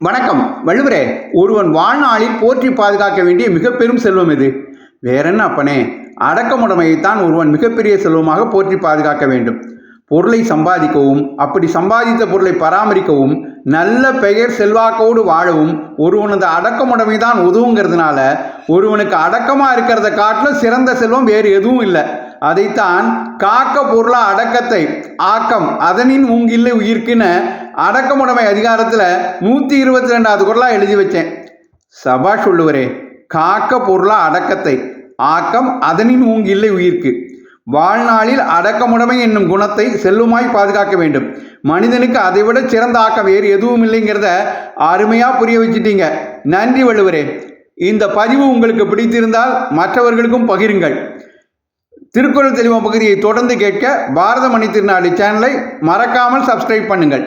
வணக்கம். வள்ளுவரே ஒருவன் வாழ்நாளில் போற்றி பாதுகாக்க வேண்டிய மிக பெரும் செல்வம் எது? வேறென்ன அப்பனே? அடக்கமுடைமையைத்தான் ஒருவன் மிகப்பெரிய செல்வமாக போற்றி பாதுகாக்க வேண்டும். பொருளை சம்பாதிக்கவும் அப்படி சம்பாதித்த பொருளை பராமரிக்கவும் நல்ல பெயர் செல்வாக்கோடு வாழவும் ஒருவனது அடக்கமுடைமை தான் உதவுங்கிறதுனால ஒருவனுக்கு அடக்கமாக இருக்கிறத காட்டிலும் சிறந்த செல்வம் வேறு எதுவும் இல்லை. அதைத்தான் காக்க பொருளா அடக்கத்தை ஆக்கம் அதனின் உங்கில்லை உயிர்க்குன்னு அடக்கமுடைமை அதிகாரத்தில் நூற்றி இருபத்தி ரெண்டாவது குரலாக எழுதி வச்சேன். சபா சொல்லுவரே காக்க பொருளா அடக்கத்தை ஆக்கம் அதனின் ஊங்கில்லை உயிர்க்கு. வாழ்நாளில் அடக்கமுடைமை என்னும் குணத்தை செல்வமாய் பாதுகாக்க வேண்டும். மனிதனுக்கு அதைவிட சிறந்த ஆக்கம் வேறு எதுவும் இல்லைங்கிறத அருமையாக புரிய வச்சிட்டீங்க. நன்றி வள்ளுவரே. இந்த பதிவு உங்களுக்கு பிடித்திருந்தால் மற்றவர்களுக்கும் பகிருங்கள். திருக்குறள் தெளிவம் பகுதியை தொடர்ந்து கேட்க பாரத மணி திருநாடு சேனலை மறக்காமல் சப்ஸ்கிரைப் பண்ணுங்கள்.